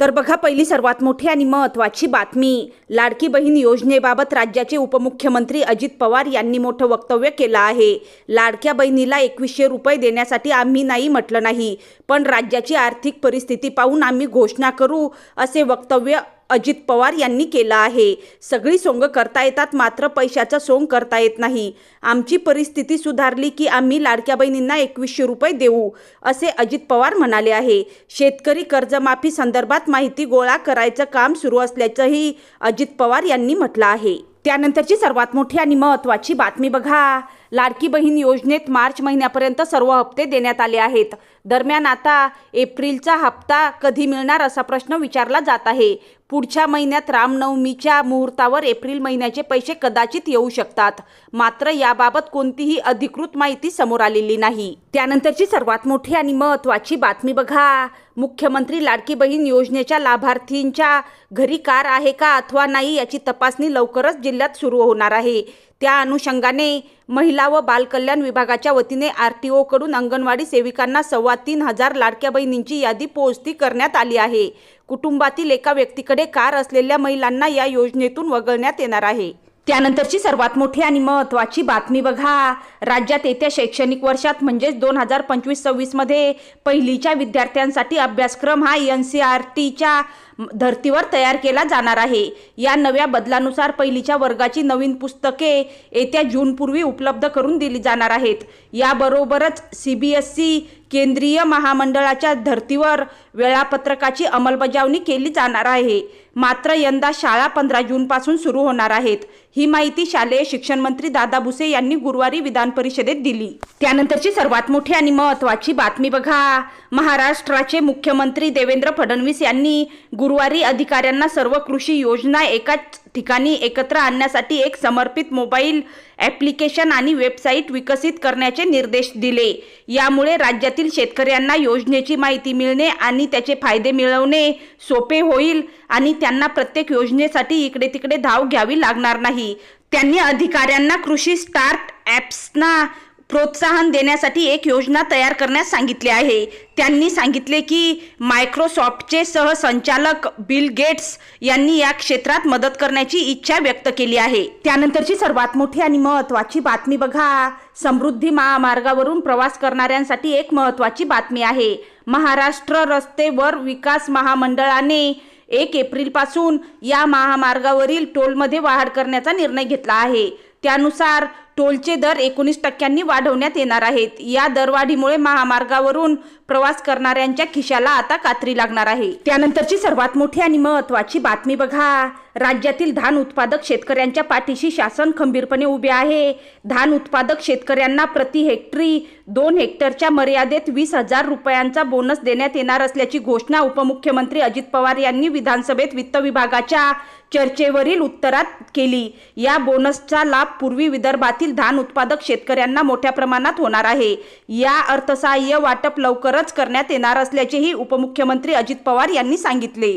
तर बघा पहिली सर्वात मोठी आणि महत्त्वाची बातमी. लाडकी बहीण योजनेबाबत राज्याचे उपमुख्यमंत्री अजित पवार यांनी मोठं वक्तव्य केलं आहे. लाडक्या बहिणीला एकवीसशे रुपये देण्यासाठी आम्ही नाही म्हटलं नाही पण राज्याची आर्थिक परिस्थिती पाहून आम्ही घोषणा करू असे वक्तव्य अजित पवार यांनी केलं आहे. सगळी सोंग करता येतात मात्र पैशाचा सोंग करता येत नाही. आमची परिस्थिती सुधारली की आम्ही लाडक्या बहिणींना एकवीसशे रुपये देऊ असे अजित पवार म्हणाले आहे. शेतकरी कर्जमाफी संदर्भात माहिती गोळा करायचं काम सुरू असल्याचंही अजित पवार यांनी म्हटलं आहे. त्यानंतरची सर्वात मोठी आणि महत्त्वाची बातमी बघा. लाडकी बहीण योजनेत मार्च महिन्यापर्यंत सर्व हप्ते देण्यात आले आहेत. दरम्यान आता एप्रिलचा हप्ता कधी मिळणार असा प्रश्न विचारला जात आहे. पुढच्या महिन्यात रामनवमीच्या मुहूर्तावर एप्रिल महिन्याचे पैसे कदाचित येऊ शकतात. मात्र याबाबत कोणतीही अधिकृत माहिती समोर आलेली नाही. त्यानंतरची सर्वात मोठी आणि महत्त्वाची बातमी बघा. मुख्यमंत्री लाडकी बहीण योजनेच्या लाभार्थींच्या घरी कार आहे का अथवा नाही याची तपासणी लवकरच जिल्ह्यात सुरू होणार आहे. त्या अनुषंगाने महिला व बालकल्याण विभागाच्या वतीने आर टी ओकडून अंगणवाडी सेविकांना सव्वा तीन हजार लाडक्या बहिणींची यादी पोहोचती करण्यात आली आहे. कुटुंबातील एका व्यक्तीकडे कार असलेल्या महिलांना या योजनेतून वगळण्यात येणार आहे. त्यानंतरची सर्वात मोठी आणि महत्त्वाची बातमी बघा. राज्यात येत्या शैक्षणिक वर्षात म्हणजेच दोन हजार पंचवीस सव्वीसमध्ये पहिलीच्या विद्यार्थ्यांसाठी अभ्यासक्रम हा एन सी आर टीच्या धर्तीवर तयार केला जाणार आहे. या नव्या बदलानुसार पहिलीच्या वर्गाची नवीन पुस्तके येत्या जूनपूर्वी उपलब्ध करून दिली जाणार आहेत. याबरोबरच सी बी एस सी केंद्रीय महामंडळाच्या धर्तीवर वेळापत्रकाची अंमलबजावणी केली जाणार आहे. मात्र यंदा शाळा पंधरा जूनपासून सुरू होणार आहेत. ही माहिती शालेय शिक्षण मंत्री दादा भुसे यांनी गुरुवारी विधान परिषदेत दिली. त्यानंतरची सर्वात मोठी आणि महत्त्वाची बातमी बघा. महाराष्ट्राचे मुख्यमंत्री देवेंद्र फडणवीस यांनी गुरुवारी अधिकाऱ्यांना सर्व कृषी योजना एकाच ठिकाणी एकत्र आणण्यासाठी एक समर्पित मोबाईल ॲप्लिकेशन आणि वेबसाईट विकसित करण्याचे निर्देश दिले. यामुळे राज्यातील शेतकऱ्यांना योजनेची माहिती मिळणे आणि त्याचे फायदे मिळवणे सोपे होईल आणि त्यांना प्रत्येक योजनेसाठी इकडे तिकडे धाव घ्यावी लागणार नाही. त्यांनी अधिकाऱ्यांना कृषी स्टार्ट ॲप्सना प्रोत्साहन देण्यासाठी एक योजना तयार करण्यास सांगितले आहे. त्यांनी सांगितले की मायक्रोसॉफ्टचे सहसंचालक बिल गेट्स यांनी या क्षेत्रात मदत करण्याची इच्छा व्यक्त केली आहे. त्यानंतरची सर्वात मोठी आणि महत्त्वाची बातमी बघा. समृद्धी महामार्गावरून प्रवास करणाऱ्यांसाठी एक महत्त्वाची बातमी आहे. महाराष्ट्र रस्ते वर विकास महामंडळाने एक एप्रिलपासून या महामार्गावरील टोलमध्ये वाढ करण्याचा निर्णय घेतला आहे. त्यानुसार टोलचे दर एकोणीस टक्क्यांनी वाढवण्यात येणार आहेत. या दरवाढीमुळे महामार्गावरून प्रवास करणाऱ्यांच्या खिशाला आता कात्री लागणार आहे. त्यानंतरची सर्वात मोठी आणि महत्त्वाची बातमी बघा. राज्यातील धान उत्पादक शेतकऱ्यांच्या पाठीशी शासन खंबीरपणे उभे आहे. धान उत्पादक शेतकऱ्यांना प्रति हेक्टरी दोन हेक्टरच्या मर्यादेत वीस हजार रुपयांचा बोनस देण्यात येणार असल्याची घोषणा उपमुख्यमंत्री अजित पवार यांनी विधानसभेत वित्त विभागाच्या चर्चेवरील उत्तरात केली. या बोनसचा लाभ पूर्वी विदर्भातील धान उत्पादक शेतकऱ्यांना मोठ्या प्रमाणात होणार आहे. या अर्थसहाय्य वाटप लवकरच करण्यात येणार असल्याचेही उपमुख्यमंत्री अजित पवार यांनी सांगितले.